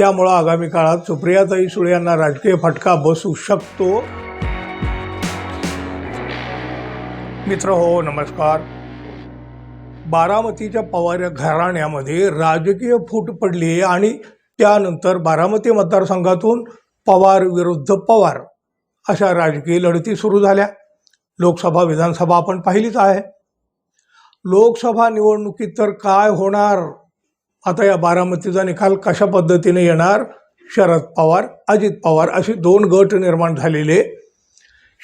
त्यामुळं आगामी काळात सुप्रियाताई सुळे यांना राजकीय फटका बसू शकतो. मित्र हो नमस्कार. बारामतीच्या पवार घराण्यामध्ये राजकीय फूट पडली आणि त्यानंतर बारामती मतदारसंघातून पवार विरुद्ध पवार अशा राजकीय लढती सुरू झाल्या. लोकसभा विधानसभा आपण पाहिलीच आहे. लोकसभा निवडणुकीत तर काय होणार? आता या बारामतीचा निकाल कशा पद्धतीने येणार? शरद पवार अजित पवार असे दोन गट निर्माण झालेले.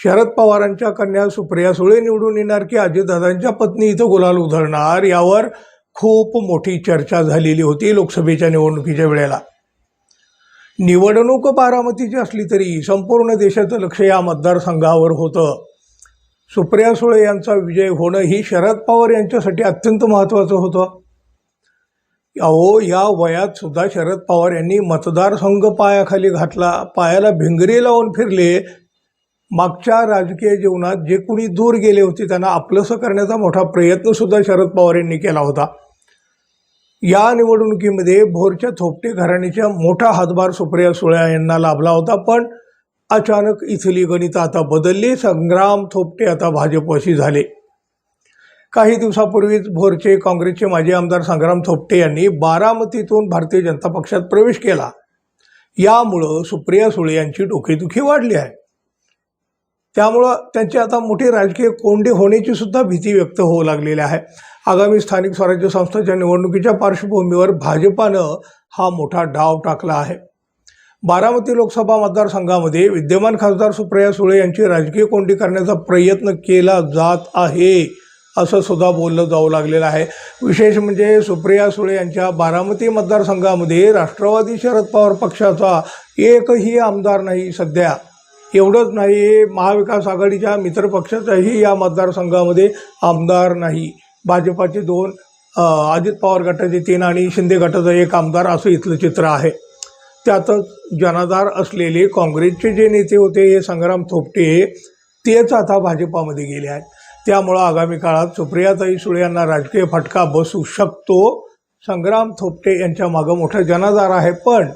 शरद पवारांच्या कन्या सुप्रिया सुळे निवडून येणार की अजितदादांच्या पत्नी इथं गुलाल उधळणार? यावर खूप मोठी चर्चा झालेली होती लोकसभेच्या निवडणुकीच्या वेळेला. निवडणूक बारामतीची असली तरी संपूर्ण देशाचं लक्ष या मतदारसंघावर होतं. सुप्रिया सुळे यांचा विजय होणं ही शरद पवार यांच्यासाठी अत्यंत महत्त्वाचं होतं. अहो या वयात सुद्धा शरद पवार यांनी मतदारसंघ पायाखाली घातला. पायाला भिंगरी लावून फिरले. मागच्या राजकीय जीवनात जे कुणी दूर गेले होते त्यांना आपलंसं करण्याचा मोठा प्रयत्न सुद्धा शरद पवार यांनी केला होता. या निवडणुकीमध्ये भोरच्या थोपटे घराण्याच्या मोठा हातभार सुप्रिया सुळे यांना लाभला होता पण अचानक इथली गणित आता बदलली. संग्राम थोपटे आता भाजपशी झाले. काही दिवसापूर्वीच भोरचे काँग्रेसचे माजी आमदार संग्राम थोपटे यांनी बारामतीतून भारतीय जनता पक्षात प्रवेश केला. यामुळं सुप्रिया सुळे यांची डोकेदुखी वाढली आहे. त्यामुळं त्यांची आता मोठी राजकीय कोंडी होण्याची सुद्धा भीती व्यक्त होऊ लागलेली आहे. आगामी स्थानिक स्वराज्य संस्थेच्या निवडणुकीच्या पार्श्वभूमीवर भाजपानं हा मोठा डाव टाकला आहे. बारामती लोकसभा मतदारसंघामध्ये विद्यमान खासदार सुप्रिया सुळे यांची राजकीय कोंडी करण्याचा प्रयत्न केला जात आहे. असं सुद्धा बोललं जाऊ लागलेलं आहे. विशेष म्हणजे सुप्रिया सुळे यांच्या बारामती मतदारसंघामध्ये राष्ट्रवादी शरद पवार पक्षाचा एकही आमदार नाही सध्या. एवढंच नाही महाविकास आघाडीच्या मित्रपक्षाचाही या मतदारसंघामध्ये आमदार नाही. भाजपाचे दोन अजित पवार गटाचे तीन आणि शिंदे गटाचा एक आमदार असं इथलं चित्र आहे. त्यातच जनाधार असलेले काँग्रेसचे जे नेते होते हे संग्राम थोपटे तेच आता भाजपामध्ये गेले आहेत. त्यामुळं आगामी काळात सुप्रियाताई सुळे यांना राजकीय फटका बसू शकतो. संग्राम थोपटे यांच्या मागं मोठा जनाधार आहे पण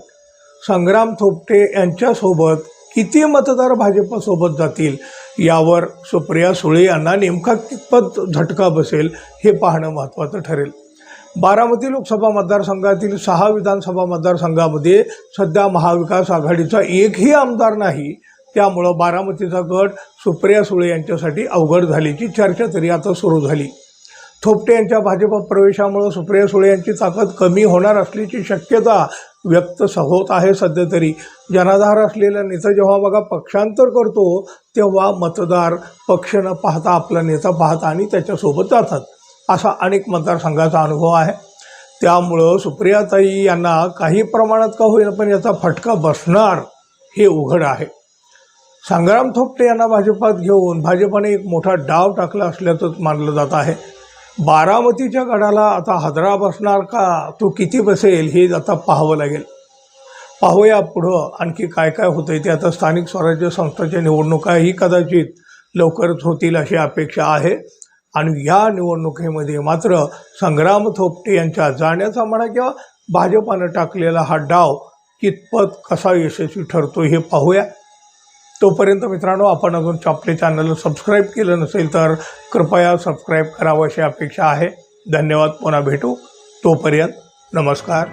संग्राम थोपटे यांच्यासोबत किती मतदार भाजपसोबत जातील यावर सुप्रिया सुळे यांना नेमका कितपत झटका बसेल हे पाहणं महत्त्वाचं ठरेल. बारामती लोकसभा मतदारसंघातील सहा विधानसभा मतदारसंघामध्ये सध्या महाविकास आघाडीचा एकही आमदार नाही त्यामुळं बारामतीचा गट सुप्रिया सुळे यांच्यासाठी अवघड झाल्याची चर्चा तरी आता सुरू झाली. थोपटे यांच्या भाजप प्रवेशामुळं सुप्रिया सुळे यांची ताकद कमी होणार असल्याची शक्यता व्यक्त स- होत आहे सध्या तरी. जनाधार असलेला नेता जेव्हा बघा पक्षांतर करतो तेव्हा मतदार पक्ष न पाहता आपला नेता पाहता आणि त्याच्यासोबत जातात असा अनेक मतदारसंघाचा अनुभव आहे. त्यामुळं सुप्रियाताई यांना काही प्रमाणात का होईना पण याचा फटका बसणार हे उघड आहे. संग्राम थोपटे यांना भाजपात घेऊन भाजपाने एक मोठा डाव टाकला असल्याचंच मानलं जात आहे. बारामतीच्या गडाला आता हजरा बसणार का? तो किती बसेल? हे आता पाहावं लागेल. पाहूया पुढं आणखी काय काय होतं ते. आता स्थानिक स्वराज्य संस्थांच्या निवडणुकाही कदाचित लवकरच होतील अशी अपेक्षा आहे. आणि या निवडणुकीमध्ये मात्र संग्राम थोपटे यांच्या जाण्याचा म्हणा किंवा भाजपानं टाकलेला हा डाव कितपत कसा यशस्वी ठरतो हे पाहूया. तोपर्यंत मित्रांनो आपण अजून आपले चॅनल सबस्क्राईब केलं नसेल तर कृपया सबस्क्राईब करावं अशी अपेक्षा आहे. धन्यवाद. पुन्हा भेटू. तोपर्यंत नमस्कार.